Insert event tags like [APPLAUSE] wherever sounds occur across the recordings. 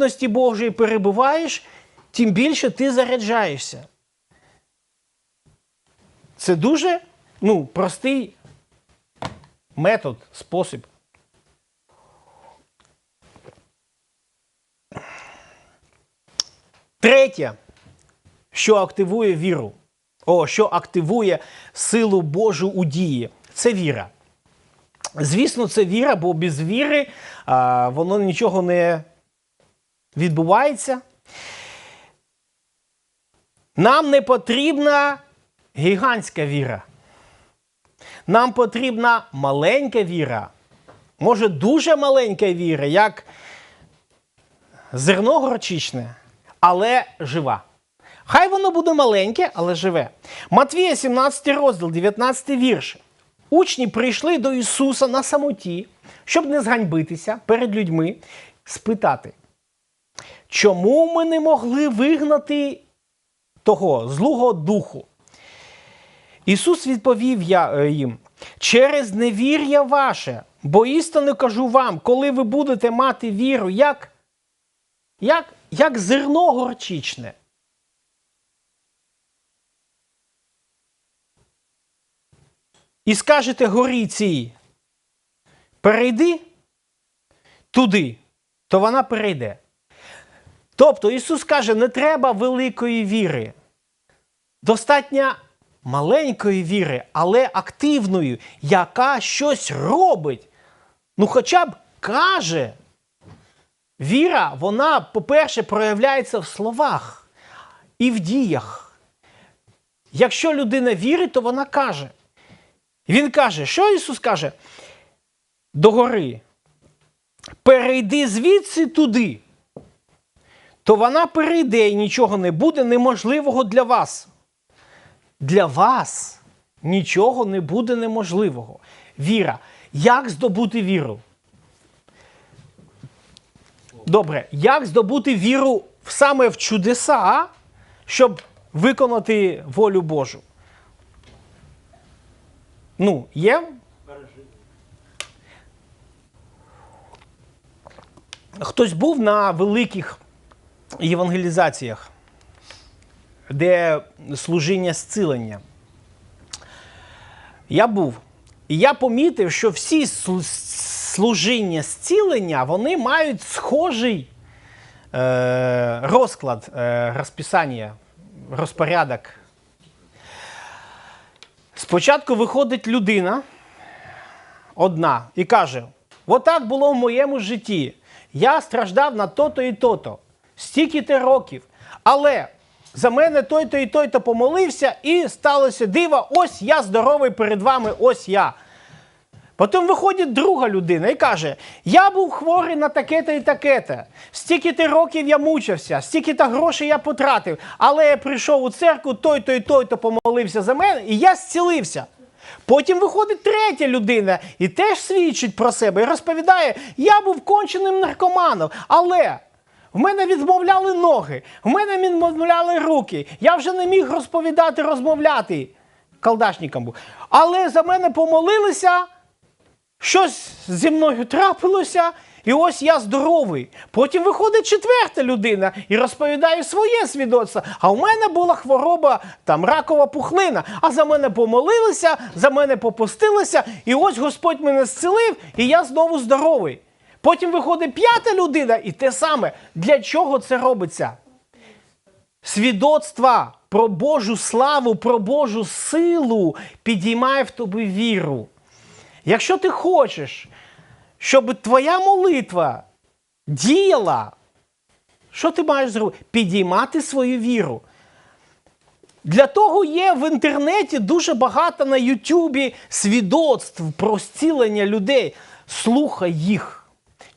присутності Божої перебуваєш, тим більше ти заряджаєшся. Це дуже ну, простий метод, спосіб. Третє, що активує віру, о, що активує силу Божу у дії, це віра. Звісно, це віра, бо без віри а, воно нічого не відбувається. Нам не потрібна гігантська віра. Нам потрібна маленька віра. Може, дуже маленька віра, як зерно горчичне, але жива. Хай воно буде маленьке, але живе. Матвія, 17 розділ, 19 вірш. Учні прийшли до Ісуса на самоті, щоб не зганьбитися перед людьми, спитати, чому ми не могли вигнати того злого духу? Ісус відповів я, е, їм: через невір'я ваше, бо істинно кажу вам, коли ви будете мати віру, як, як, як зерно горчичне. І скажете горі цій, перейди туди, то вона перейде. Тобто Ісус каже, не треба великої віри. Достатньо маленької віри, але активної, яка щось робить. Ну, хоча б каже. Віра, вона, по-перше, проявляється в словах і в діях. Якщо людина вірить, то вона каже. Він каже, що Ісус каже? До гори. Перейди звідси туди. То вона перейде і нічого не буде неможливого для вас. Для вас нічого не буде неможливого. Віра. Як здобути віру? Добре, як здобути віру саме в чудеса, щоб виконати волю Божу? Ну, є? Хтось був на великих євангелізаціях, де служіння зцілення. Я був. І я помітив, що всі служіння зцілення вони мають схожий е, розклад, е, розписання, розпорядок. Спочатку виходить людина одна і каже: отак було в моєму житті. Я страждав на то-то і то-то, стільки-то років. Але за мене той-то і той-то помолився, і сталося диво, ось я здоровий перед вами, ось я. Потім виходить друга людина і каже: Я був хворий на таке-то і таке-то. Стільки-то років я мучився, стільки-то грошей я потратив, але я прийшов у церкву, той-то і той-то помолився за мене, і я зцілився. Потім виходить третя людина і теж свідчить про себе і розповідає: я був конченим наркоманом, але в мене відмовляли ноги, в мене відмовляли руки. Я вже не міг розповідати, розмовляти. Калдашником був. Але за мене помолилися, щось зі мною трапилося, і ось я здоровий. Потім виходить четверта людина і розповідає своє свідоцтво. А у мене була хвороба, там ракова пухлина. А за мене помолилися, за мене попустилися, і ось Господь мене зцілив, і я знову здоровий. Потім виходить п'ята людина, і те саме. Для чого це робиться? Свідоцтва про Божу славу, про Божу силу підіймає в тобі віру. Якщо ти хочеш, щоб твоя молитва діяла, що ти маєш зробити? Підіймати свою віру. Для того є в інтернеті дуже багато на Ютубі свідоцтв про зцілення людей. Слухай їх.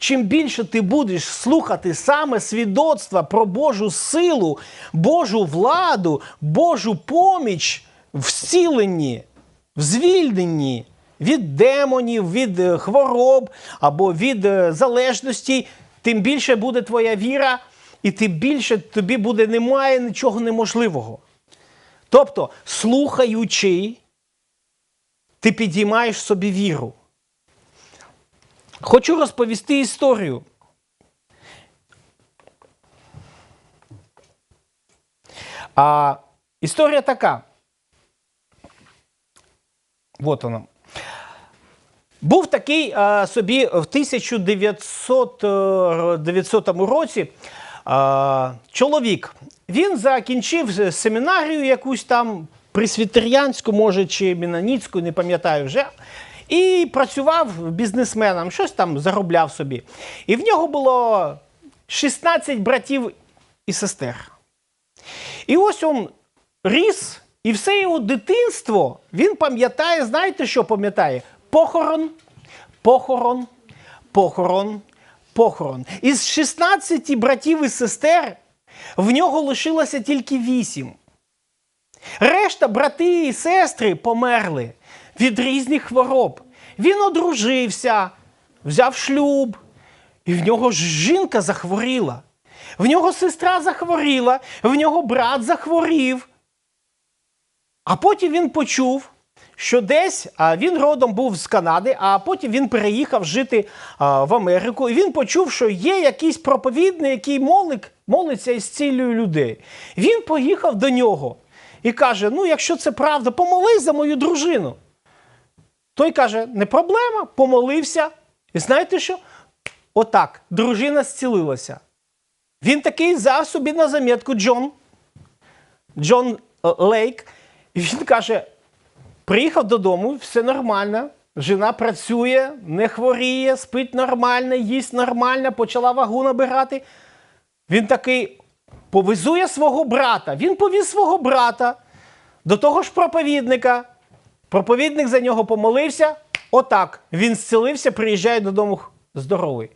Чим більше ти будеш слухати саме свідоцтва про Божу силу, Божу владу, Божу поміч в зціленні, в звільненні від демонів, від е, хвороб або від е, залежностей, тим більше буде твоя віра, і тим більше тобі буде немає нічого неможливого. Тобто, слухаючи, ти підіймаєш собі віру. Хочу розповісти історію. А Історія така. Вот вона. Був такий а, собі в 1900 е, році а, чоловік. Він закінчив семінарію якусь там присвітерянську, може, чи Мінаніцьку, не пам'ятаю вже. І працював бізнесменом, щось там заробляв собі. І в нього було 16 братів і сестер. І ось він ріс, і все його дитинство він пам'ятає, знаєте, що пам'ятає? Похорон, похорон, похорон, похорон. Із 16 братів і сестер в нього лишилося тільки 8. Решта брати і сестри померли від різних хвороб. Він одружився, взяв шлюб, і в нього жінка захворіла. В нього сестра захворіла, в нього брат захворів. А потім він почув, що десь а він родом був з Канади, а потім він переїхав жити а, в Америку. І він почув, що є якийсь проповідник, який молик, молиться і зцілює людей. Він поїхав до нього і каже: Ну, якщо це правда, помолись за мою дружину. Той каже: не проблема, помолився. І знаєте що? Отак, дружина зцілилася. Він такий взяв собі на замітку Джон. Джон е, Лейк. І він каже: приїхав додому, все нормально. Жена працює, не хворіє, спить нормально, їсть нормально, почала вагу набирати. Він такий повезує свого брата. Він повіз свого брата до того ж проповідника. Проповідник за нього помолився. Отак. Він зцілився, приїжджає додому здоровий.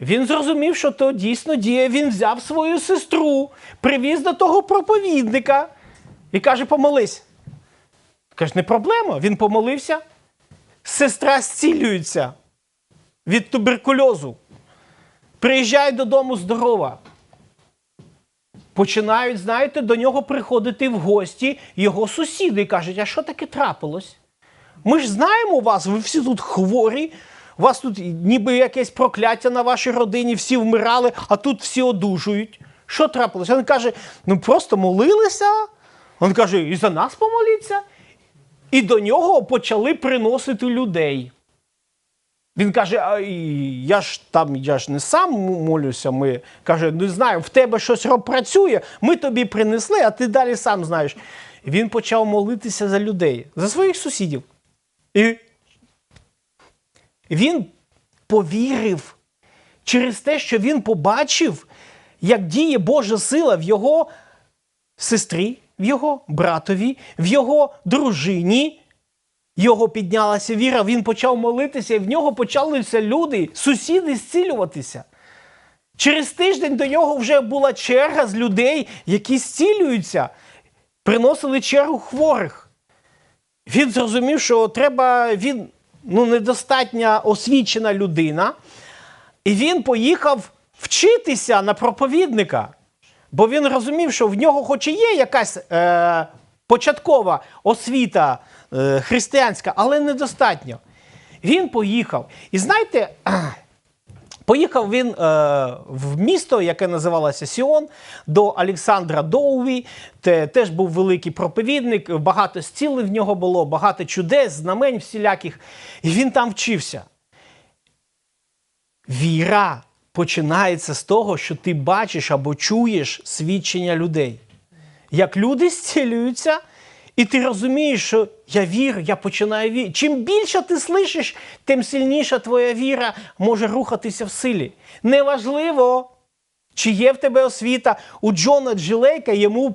Він зрозумів, що то дійсно діє. Він взяв свою сестру, привіз до того проповідника і каже: помолись. Каже, не проблема. Він помолився. Сестра зцілюється від туберкульозу. Приїжджає додому здорова. Починають, знаєте, до нього приходити в гості його сусіди і кажуть, а що таке трапилось? Ми ж знаємо вас, ви всі тут хворі, у вас тут ніби якесь прокляття на вашій родині, всі вмирали, а тут всі одужують. Що трапилось? Він каже: ну просто молилися. Він каже, і за нас помоліться. І до нього почали приносити людей. Він каже: а я ж там я ж не сам молюся. Ми каже, не знаю, в тебе щось працює, ми тобі принесли, а ти далі сам знаєш. Він почав молитися за людей, за своїх сусідів. І він повірив через те, що він побачив, як діє Божа сила в його сестрі, в його братові, в його дружині. Його піднялася віра, він почав молитися, і в нього почалися люди, сусіди зцілюватися. Через тиждень до нього вже була черга з людей, які зцілюються, приносили чергу хворих. Він зрозумів, що треба, він ну, недостатньо освічена людина, і він поїхав вчитися на проповідника. Бо він розумів, що в нього, хоч і є якась е, початкова освіта е, християнська, але недостатньо. Він поїхав. І знаєте, [CLEARS THROAT] поїхав він е, в місто, яке називалося Сіон, до Олександра Доуві. Те, теж був великий проповідник, багато зцілів в нього було, багато чудес, знамень всіляких. І він там вчився. Віра починається з того, що ти бачиш або чуєш свідчення людей. Як люди [LAUGHS] зцілюються, і ти розумієш, що я вірю, я починаю вірити. Чим більше ти слышиш, тим сильніша твоя віра може рухатися в силі. Неважливо, чи є в тебе освіта. У Джона Джилейка йому,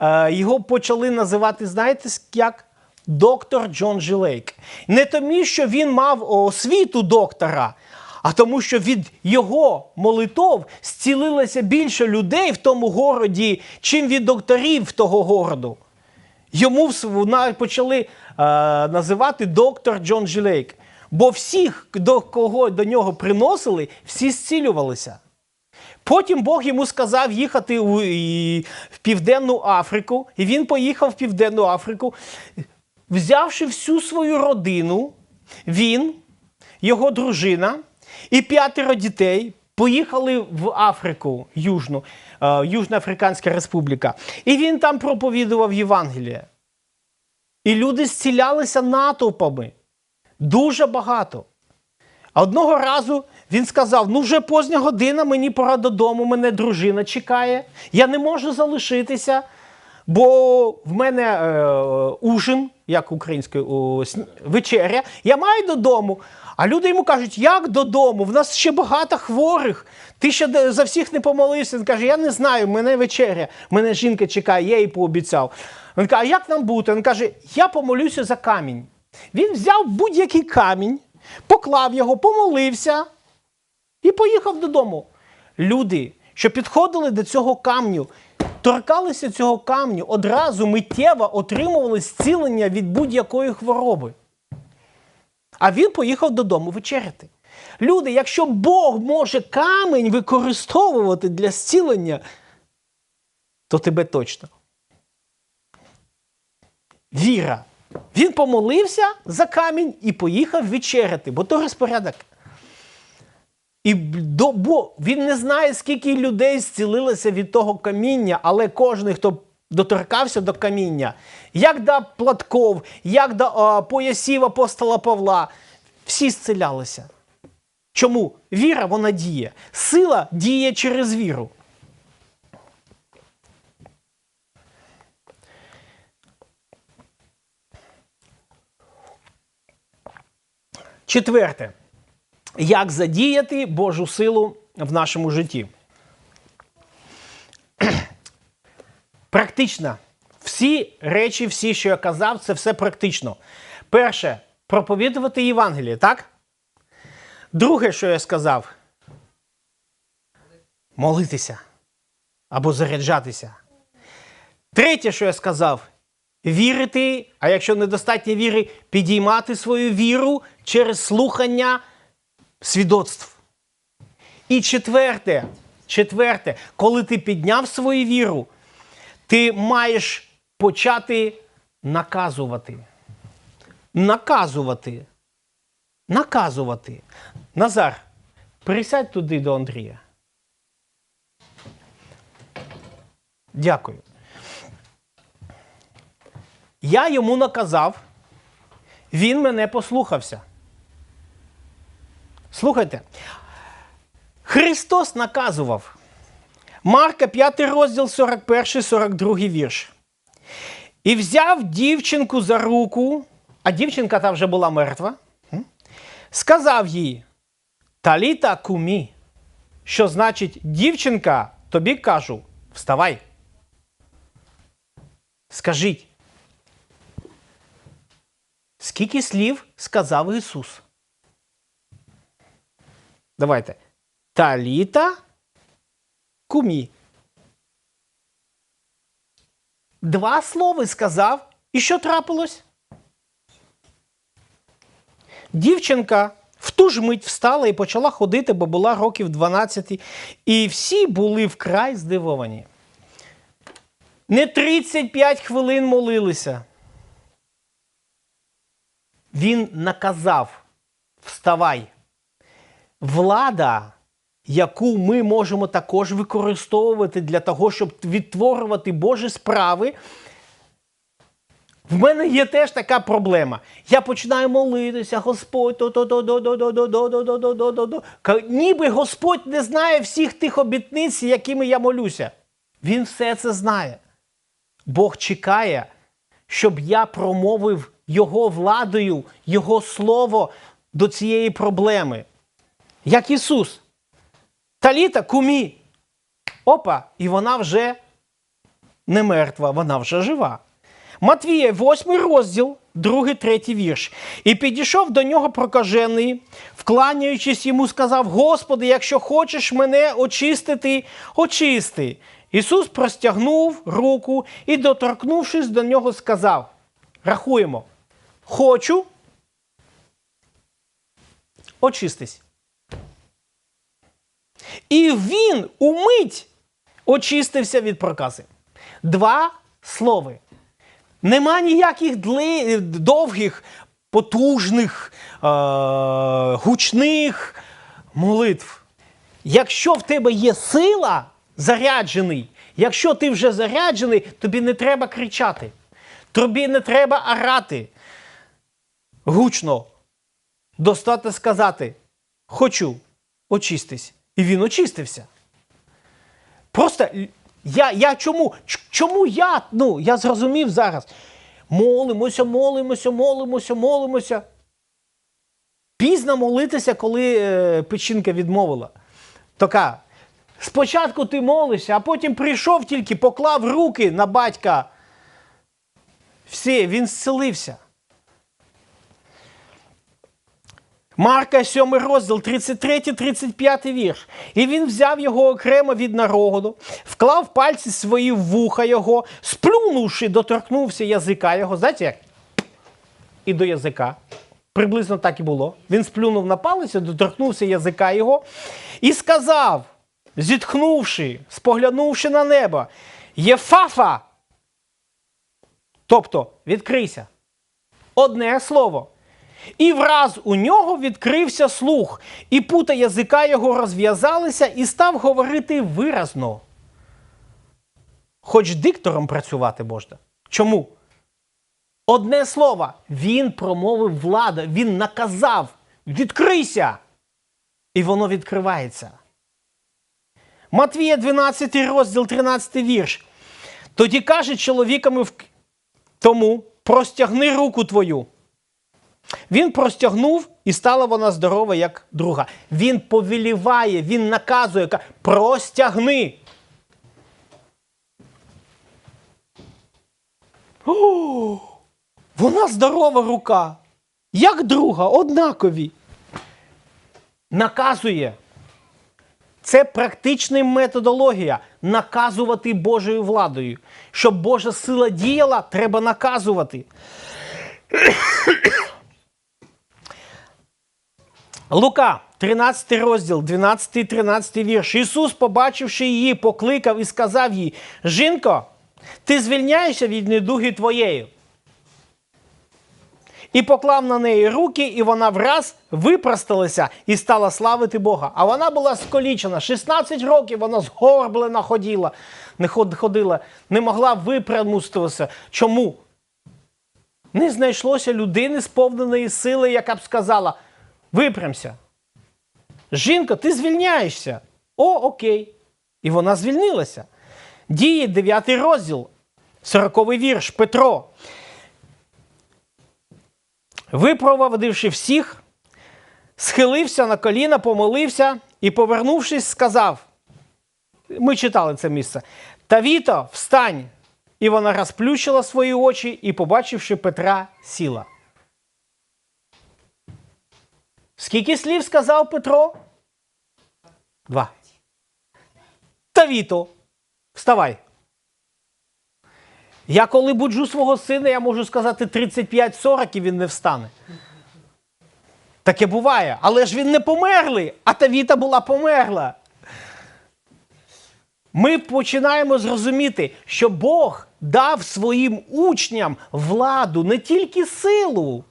е, його почали називати, знаєте, як? Доктор Джон Джилейк. Не тому, що він мав освіту доктора, а тому, що від його молитов зцілилося більше людей в тому городі, чим від докторів того городу. Йому почали е, називати доктор Джон Джилейк. Бо всіх, до кого до нього приносили, всі зцілювалися. Потім Бог йому сказав їхати у, і, в Південну Африку, і він поїхав в Південну Африку, взявши всю свою родину, він, його дружина і п'ятеро дітей, поїхали в Африку Южну, е, Южна Африканська Республіка. І він там проповідував Євангеліє. І люди зцілялися натовпами. Дуже багато. Одного разу він сказав: ну, вже позня година, мені пора додому, мене дружина чекає. Я не можу залишитися, бо в мене е, ужин, як українською, о, сні- вечеря. Я маю додому. А люди йому кажуть, як додому? В нас ще багато хворих. Ти ще за всіх не помолився. Він каже, я не знаю, мене вечеря, мене жінка чекає, я їй пообіцяв. Він каже, а як нам бути? Він каже, я помолюся за камінь. Він взяв будь-який камінь, поклав його, помолився і поїхав додому. Люди, що підходили до цього камню, торкалися цього камню, одразу миттєво отримували зцілення від будь-якої хвороби. А він поїхав додому вечеряти. Люди, якщо Бог може камінь використовувати для зцілення, то тебе точно. Віра. Він помолився за камінь і поїхав вечеряти, бо то розпорядок. І до, бо він не знає, скільки людей зцілилося від того каміння, але кожен, хто доторкався до каміння, як до платков, як до а, поясів апостола Павла, всі зцілялися. Чому? Віра вона діє. Сила діє через віру. Четверте. Як задіяти Божу силу в нашому житті? [CLEARS THROAT] Практично. Всі речі, всі, що я казав, це все практично. Перше проповідувати Євангеліє, так? Друге, що я сказав, молитися або заряджатися. Третє, що я сказав, вірити, а якщо недостатньо віри, підіймати свою віру через слухання свідоцтв. І четверте, четверте, коли ти підняв свою віру, ти маєш почати наказувати. Наказувати. Наказувати. Назар, присядь туди до Андрія. Дякую. Я йому наказав, він мене послухався. Слухайте, Христос наказував. Марка 5 розділ 41, 42 вірш. І взяв дівчинку за руку, а дівчинка та вже була мертва. Сказав їй: Таліта кумі. Що значить, дівчинка, тобі кажу, вставай. Скажіть. Скільки слів сказав Ісус? Давайте. Таліта кумі. Два слова сказав. І що трапилось? Дівчинка в ту ж мить встала і почала ходити, бо була років 12. І всі були вкрай здивовані. Не 35 хвилин молилися. Він наказав: вставай. Влада, яку ми можемо також використовувати для того, щоб відтворювати Божі справи. В мене є теж така проблема. Я починаю молитися, Господь, Ніби Господь не знає всіх тих обітниць, якими я молюся. Він все це знає. Бог чекає, щоб я промовив Його владою, Його слово до цієї проблеми. Як Ісус. Таліта кумі. Опа, і вона вже не мертва, вона вже жива. Матвія, 8 розділ, 2, 3 вірш. І підійшов до нього прокажений, вкланяючись йому, сказав: Господи, якщо хочеш мене очистити, очисти. Ісус простягнув руку і, доторкнувшись до нього, сказав: Рахуємо, хочу, очистись. І він умить очистився від прокази. Два слови. Нема ніяких дли, довгих, потужних, е, гучних молитв. якщо в тебе є сила, заряджений, якщо ти вже заряджений, тобі не треба кричати. Тобі не треба орати гучно. Достатньо сказати: Хочу, очистись. І він очистився. Просто я, я чому? Чому я? Ну, я зрозумів зараз. Молимося, молимося, молимося, молимося. Пізно молитися, коли е, печінка відмовила. Така. Спочатку ти молишся, а потім прийшов тільки, поклав руки на батька. Все, він зцілився. Марка 7 розділ, 33-35 вірш. І він взяв його окремо від народу, вклав пальці свої в вуха його, сплюнувши, доторкнувся язика його. Знаєте як? І до язика. Приблизно так і було. Він сплюнув на палець, доторкнувся язика його і сказав, зітхнувши, споглянувши на небо, Єфафа. Тобто, відкрийся. Одне слово. І враз у нього відкрився слух, і пута язика його розв'язалися, і став говорити виразно. Хоч диктором працювати можна. Чому? Одне слово, він промовив влада, він наказав: відкрийся! І воно відкривається. Матвія 12 розділ, 13 вірш. Тоді каже чоловіками в... тому: простягни руку твою. Він простягнув, і стала вона здорова, як друга. Він повеліває, він наказує, простягни. О, вона здорова рука. Як друга, однакові. Наказує. Це практична методологія наказувати Божою владою. Щоб Божа сила діяла, треба наказувати. Лука, 13 розділ, 12 13 вірш. Ісус, побачивши її, покликав і сказав їй: Жінко, ти звільняєшся від недуги твоєї. І поклав на неї руки, і вона враз випросталася і стала славити Бога. А вона була сколічена. 16 років вона згорблена ходила, не ходила, не могла випрямуститися. Чому? Не знайшлося людини сповненої сили, яка б сказала: випрямся. Жінка, ти звільняєшся. О, окей. І вона звільнилася. Діє 9 розділ, 40 вірш Петро. Випровадивши всіх, схилився на коліна, помолився і, повернувшись, сказав: Ми читали це місце. Тавіто, встань! І вона розплющила свої очі і, побачивши Петра, сіла. Скільки слів сказав Петро? Два. Тавіто, вставай. Я коли буджу свого сина, я можу сказати 35-40 і він не встане. Таке буває. Але ж він не померлий, а Тавіта була померла. Ми починаємо зрозуміти, що Бог дав своїм учням владу не тільки силу,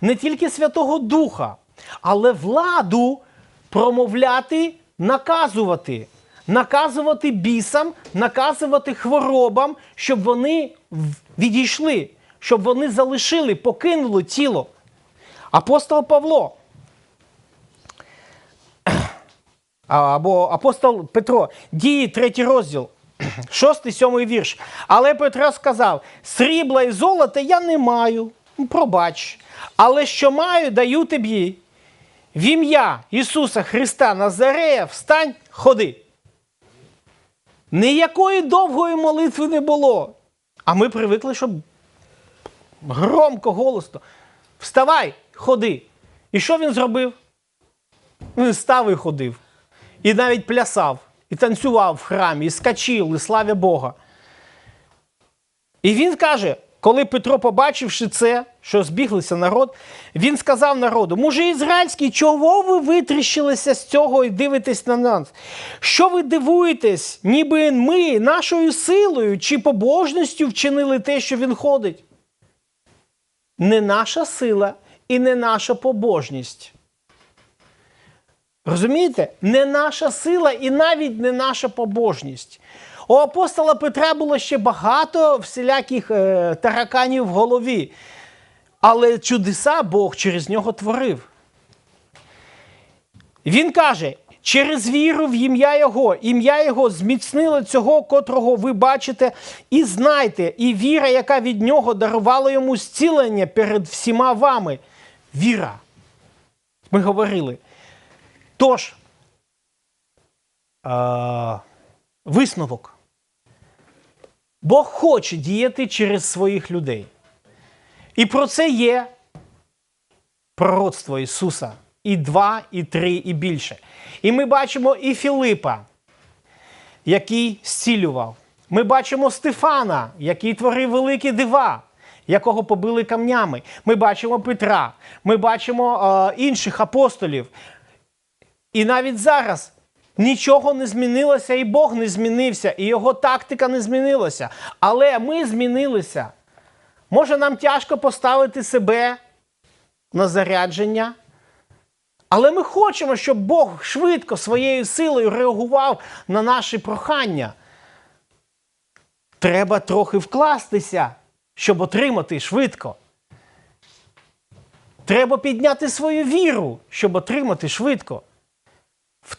не тільки Святого Духа, але владу промовляти, наказувати. Наказувати бісам, наказувати хворобам, щоб вони відійшли, щоб вони залишили, покинули тіло. Апостол Павло або апостол Петро, дії третій розділ, [CLEARS THROAT] шостий, сьомий вірш. Але Петро сказав: срібла і золота я не маю, пробач, але що маю, даю тобі. В ім'я Ісуса Христа Назарея встань, ходи. Ніякої довгої молитви не було. А ми привикли, щоб громко, голосно. Вставай, ходи. І що він зробив? Він став і ходив. І навіть плясав, і танцював в храмі, і скачив, і славя Бога. І він каже, коли Петро, побачивши це, що збіглися народ, він сказав народу: мужі ізраїльські, чого ви витріщилися з цього і дивитесь на нас? Що ви дивуєтесь, ніби ми нашою силою чи побожністю вчинили те, що він ходить? Не наша сила і не наша побожність. Розумієте? Не наша сила і навіть не наша побожність. У апостола Петра було ще багато всіляких е, тараканів в голові, але чудеса Бог через нього творив. Він каже: через віру в ім'я Його, ім'я Його зміцнило цього, котрого ви бачите, і знайте, і віра, яка від нього дарувала йому зцілення перед всіма вами. Віра. Ми говорили. Тож, е, висновок. Бог хоче діяти через своїх людей. І про це є пророцтво Ісуса. І два, і три, і більше. І ми бачимо і Філипа, який зцілював. Ми бачимо Стефана, який творив великі дива, якого побили камнями. Ми бачимо Петра, ми бачимо е, інших апостолів. І навіть зараз нічого не змінилося, і Бог не змінився, і його тактика не змінилася. Але ми змінилися. Може, нам тяжко поставити себе на зарядження. Але ми хочемо, щоб Бог швидко своєю силою реагував на наші прохання. Треба трохи вкластися, щоб отримати швидко. Треба підняти свою віру, щоб отримати швидко.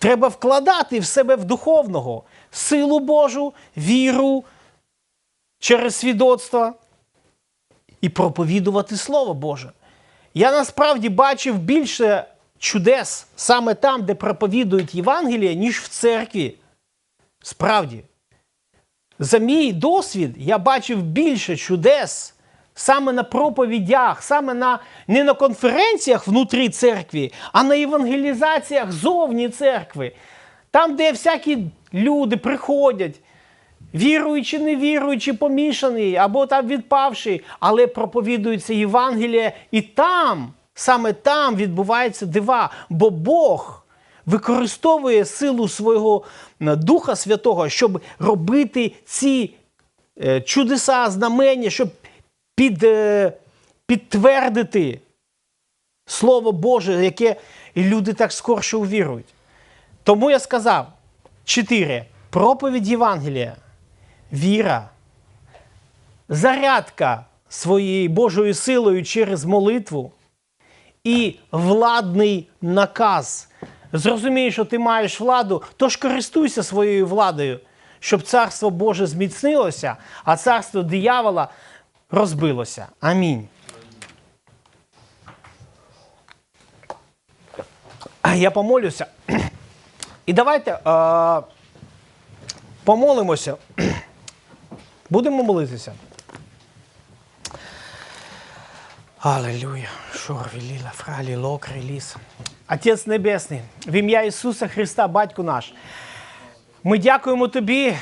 Треба вкладати в себе в духовного силу Божу, віру через свідоцтво і проповідувати Слово Боже. Я насправді бачив більше чудес саме там, де проповідують Євангелія, ніж в церкві. Справді. За мій досвід я бачив більше чудес саме на проповідях, саме на не на конференціях внутрі церкви, а на евангелізаціях зовні церкви. Там, де всякі люди приходять, віруючи, невіруючи, помішані, або там відпавши, але проповідується Євангеліє, і там, саме там відбуваються дива, бо Бог використовує силу свого Духа Святого, щоб робити ці е, чудеса, знамення, щоб під, е, підтвердити Слово Боже, яке люди так скорше увірують. Тому я сказав: чотири. Проповідь Євангелія, віра, зарядка своєю Божою силою через молитву і владний наказ. Зрозумій, що ти маєш владу, тож користуйся своєю владою, щоб царство Боже зміцнилося, а царство диявола розбилося. Амінь. Я помолюся. І давайте е, помолимося. Будемо молитися. Аллилуйя. Шор, віліла, фралі, локри, ліс. Отець Небесний, в ім'я Ісуса Христа, Батько наш. Ми дякуємо Тобі,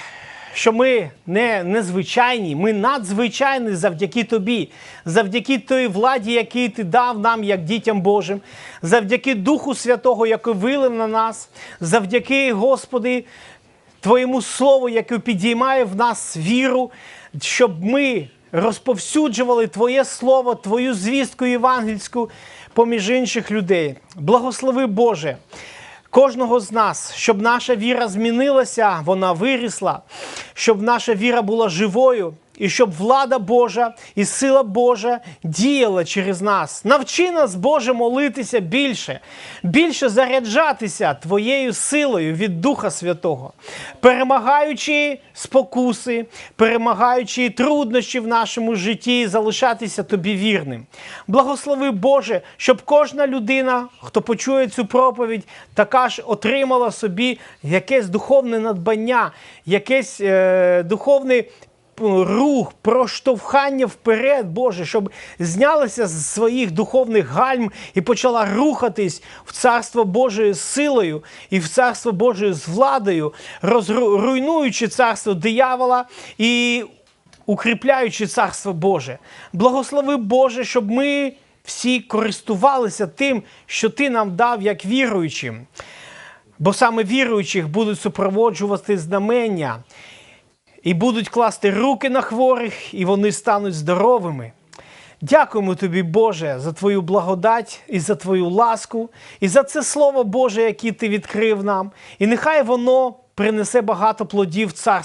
що ми не незвичайні, ми надзвичайні завдяки Тобі, завдяки той владі, який Ти дав нам, як дітям Божим, завдяки Духу Святого, який вилив на нас, завдяки, Господи, Твоєму Слову, яке підіймає в нас віру, щоб ми розповсюджували Твоє Слово, Твою звістку євангельську поміж інших людей. Благослови Боже. Кожного з нас, щоб наша віра змінилася, вона вирісла, щоб наша віра була живою, і щоб влада Божа і сила Божа діяла через нас. Навчи нас, Боже, молитися більше, більше заряджатися Твоєю силою від Духа Святого, перемагаючи спокуси, перемагаючи труднощі в нашому житті, залишатися Тобі вірним. Благослови Боже, щоб кожна людина, хто почує цю проповідь, така ж отримала собі якесь духовне надбання, якесь е, духовне рух, проштовхання вперед, Боже, щоб знялася з своїх духовних гальм і почала рухатись в царство Божою силою і в царство Божою з владою, розруйнуючи царство диявола і укріпляючи царство Боже. Благослови Боже, щоб ми всі користувалися тим, що Ти нам дав як віруючим. Бо саме віруючих будуть супроводжувати знамення і будуть класти руки на хворих, і вони стануть здоровими. Дякуємо тобі, Боже, за твою благодать і за твою ласку, і за це слово Боже, яке ти відкрив нам. І нехай воно принесе багато плодів царства.